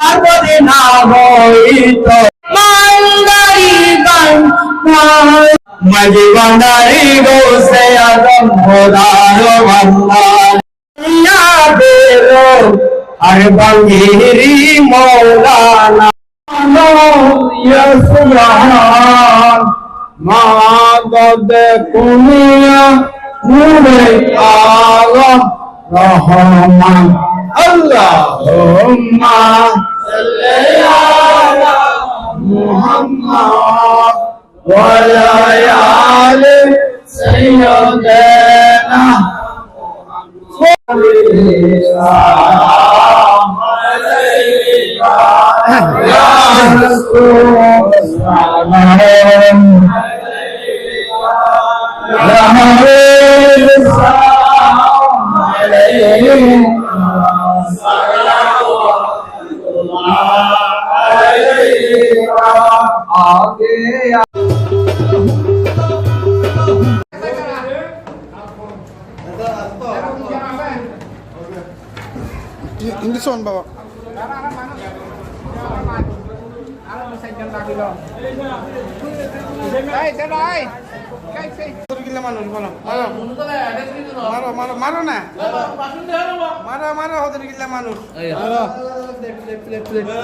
যদি না হইত। মালদারি মাঝি ভান্ডারি গোসে আদম খোদার ভান্ডার। আর বঙ্গিরি মৌলানা। সুবহান মাদদ কুনিয়া রহমান। اللهم صل على محمد وعلى آل سيدنا يا رسول الله ఇంగ్లీష్ వన్ బాబా Đây, đây, đây. মানুষ বলো মারো মারো মারো না মারো মারো হতেন কিল্লা মানুষ জন্য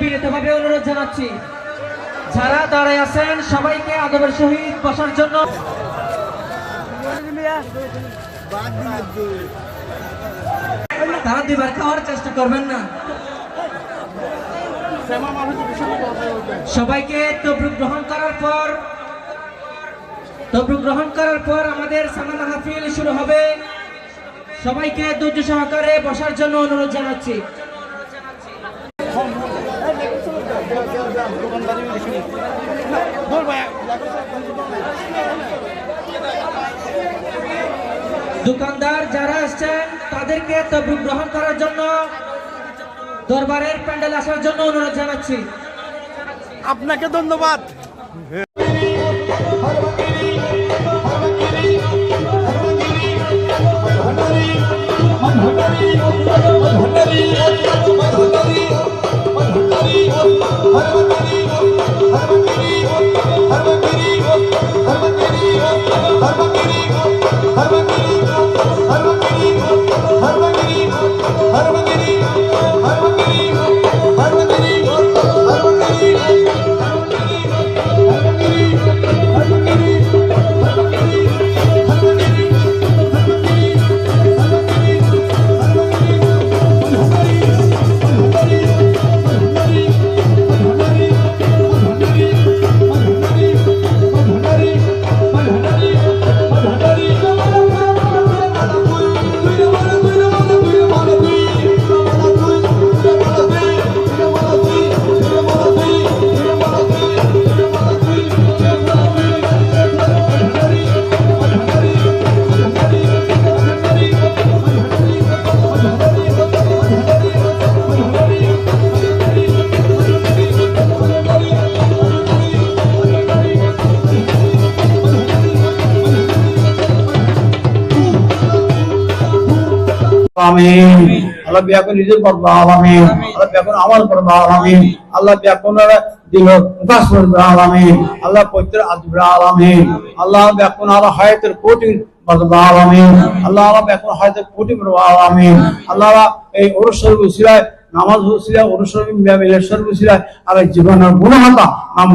বিনীতভাবে অনুরোধ জানাচ্ছি। যারা দাঁড়ায় আছেন, সবাইকে আদবের সহিত বসার জন্য। তারা দুবার খাওয়ার চেষ্টা করবেন না। সবাইকে তবরুক গ্রহণ করার পর, তবরুক গ্রহণ করার পর আমাদের সানা মাহফিল শুরু হবে। সবাইকে ধৈর্য সহকারে বসার জন্য অনুরোধ জানাচ্ছি। দোকানদার যারা আসছেন, তাদেরকে তবরুক গ্রহণ করার জন্য দরবারের প্যান্ডেল আসার জন্য অনুরোধ জানাচ্ছি। আপনাকে ধন্যবাদ। আমিন। আল্লাহ ব্যাকুন নিজের করবা আলামিন আল্লাহ ব্যাকুন আমল করবা আলামিন আল্লাহ ব্যাকুন দিল প্রকাশ করবে আলামিন আল্লাহ পবিত্র আদবরা আলামিন আল্লাহ ব্যাকুন আল্লাহ হায়াতের কোটি বদবা আলামিন আল্লাহ আল্লাহ ব্যাকুন হায়াতের কোটি বদবা আল্লাহ এই অনুসর উসিলায় নামাজ উসিলায় আর জীবনের গুণহাতা নাম